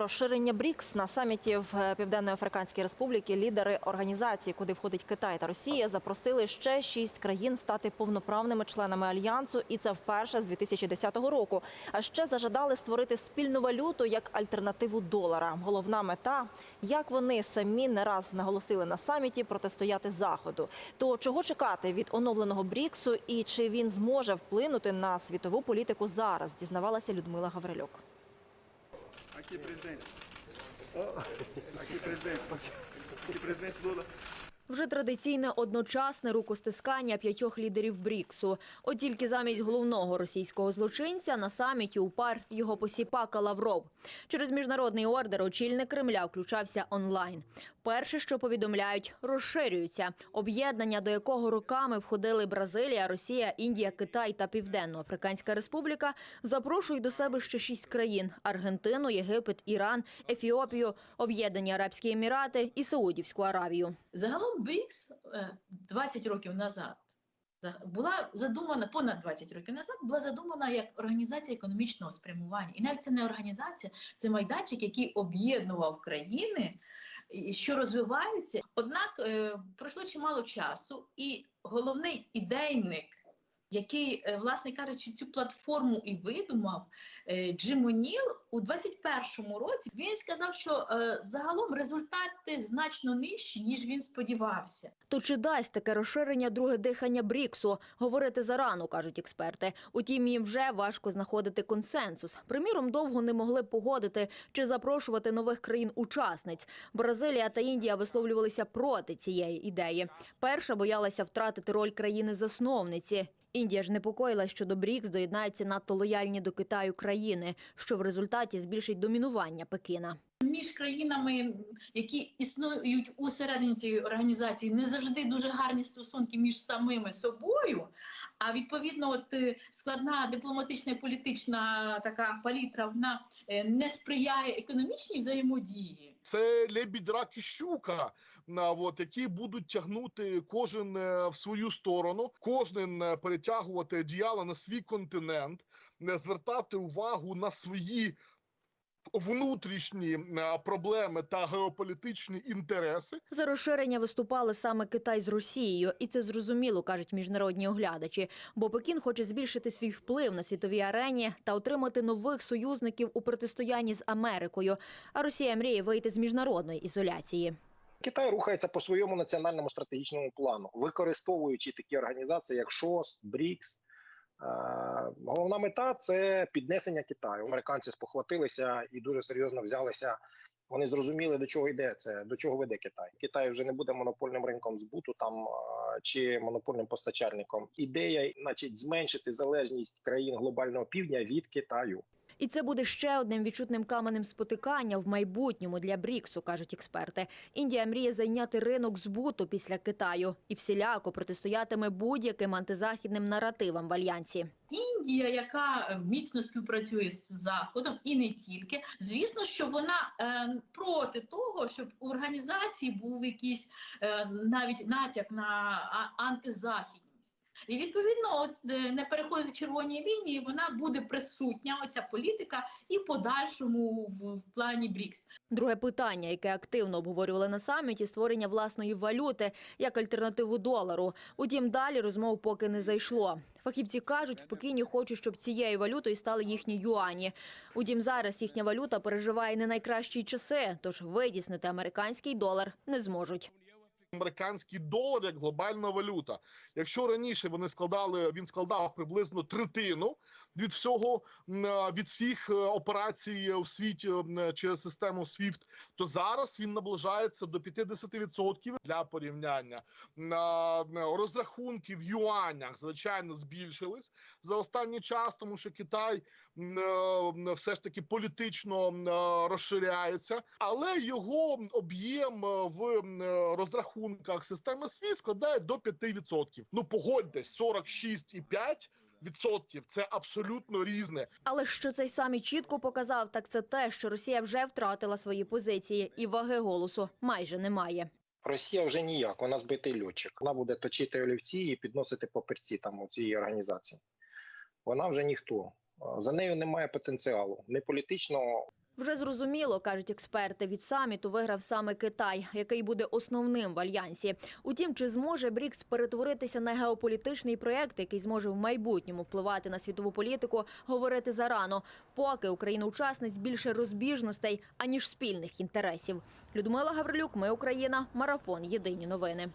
Розширення БРІКС на саміті в Південно-Африканській Республіки лідери організації, куди входить Китай та Росія, запросили ще шість країн стати повноправними членами альянсу, і це вперше з 2010 року. А ще зажадали створити спільну валюту як альтернативу долара. Головна мета як вони самі не раз наголосили на саміті протистояти заходу. То чого чекати від оновленого БРІКСу і чи він зможе вплинути на світову політику зараз? Дізнавалася Людмила Гаврилюк. Aqui, presidente. Aqui, presidente. Aqui, presidente Lula. Вже традиційне одночасне рукостискання п'ятьох лідерів БРІКСу. От тільки замість головного російського злочинця на саміті у пар його посіпака Лавров. Через міжнародний ордер очільник Кремля включався онлайн. Перше, що повідомляють, розширюється об'єднання, до якого роками входили Бразилія, Росія, Індія, Китай та Південно-Африканська Республіка, запрошують до себе ще шість країн: Аргентину, Єгипет, Іран, Ефіопію, Об'єднані Арабські Емірати і Саудівську Аравію. Загалом БРІКС е, 20 років назад за- була задумана понад 20 років назад, була задумана як організація економічного спрямування. І навіть це не організація, це майданчик, який об'єднував країни, що розвиваються. Однак е, пройшло чимало часу, і головний ідейник. Який, е, власне кажучи, цю платформу і видумав е, Джим О'Ніл у 21-му році. Він сказав, що е, загалом результати значно нижчі, ніж він сподівався. То чи дасть таке розширення друге дихання Бріксу? Говорити зарано, кажуть експерти. Утім, їм вже важко знаходити консенсус. Приміром, довго не могли погодити чи запрошувати нових країн-учасниць. Бразилія та Індія висловлювалися проти цієї ідеї. Перша боялася втратити роль країни-засновниці. Індія ж непокоїлась, що до БРІКС доєднаються надто лояльні до Китаю країни, що в результаті збільшить домінування Пекіна. Між країнами, які існують у середині цієї організації, не завжди дуже гарні стосунки між самими собою. А відповідно, от е, складна дипломатична і політична така палітра вона е, не сприяє економічній взаємодії. це лебідь, рак і щука, на, от, які будуть тягнути кожен е, в свою сторону, кожен е, перетягувати одіяло на свій континент, не звертати увагу на свої внутрішні е, проблеми та геополітичні інтереси. За розширення виступали саме Китай з Росією, і це зрозуміло, кажуть міжнародні оглядачі. Бо Пекін хоче збільшити свій вплив на світовій арені та отримати нових союзників у протистоянні з Америкою. А Росія мріє вийти з міжнародної ізоляції. Китай рухається по своєму національному стратегічному плану, використовуючи такі організації, як ШОС, БРІКС. Е, Головна мета це піднесення Китаю. Американці спохватилися і дуже серйозно взялися. Вони зрозуміли, до чого йде це, до чого веде Китай. Китай вже не буде монопольним ринком збуту там е, чи монопольним постачальником. Ідея, значить, зменшити залежність країн глобального півдня від Китаю. І це буде ще одним відчутним каменем спотикання в майбутньому для Бріксу, кажуть експерти. Індія мріє зайняти ринок збуту після Китаю і всіляко протистоятиме будь-яким антизахідним наративам в альянсі. Індія, яка е, міцно співпрацює з Заходом, і не тільки, звісно, що вона е, проти того, щоб у організації був якийсь е, навіть натяк на а- антизахідність. І відповідно, от е, не переходить червоні лінії, вона буде присутня. Оця політика і подальшому в, плані БРІКС. Друге питання, яке активно обговорювали на саміті, створення власної валюти як альтернативу долару. Утім, далі розмов поки не зайшло. Фахівці кажуть, в Пекіні хочуть, щоб цією валютою стали їхні юані. Утім, зараз їхня валюта переживає не найкращі часи, тож видіснити американський долар не зможуть. Американський долар як глобальна валюта. Якщо раніше вони складали, він складав приблизно третину від всього е, від всіх е, операцій в світі через систему SWIFT, то зараз він наближається до 50% для порівняння. Розрахунки в юанях звичайно збільшились за останній час, тому що Китай е, все ж таки політично е, розширяється, але його об'єм е, в е, розрахунках системи SWIFT складає до 5%. Ну погодьтесь, 46,5% відсотків це абсолютно різне. Але що цей самі чітко показав, так це те, що Росія вже втратила свої позиції і ваги голосу майже немає. Росія вже ніяк, вона збитий льотчик. Вона буде точити олівці і підносити папірці там у цій організації. Вона вже ніхто. За нею немає потенціалу, не політичного, Вже зрозуміло, кажуть експерти, від саміту виграв саме Китай, який буде основним в альянсі. Утім, чи зможе БРІКС перетворитися на геополітичний проєкт, який зможе в майбутньому впливати на світову політику, говорити зарано, поки Україна учасниць більше розбіжностей аніж спільних інтересів. Людмила Гаврилюк, ми Україна, марафон. Єдині новини.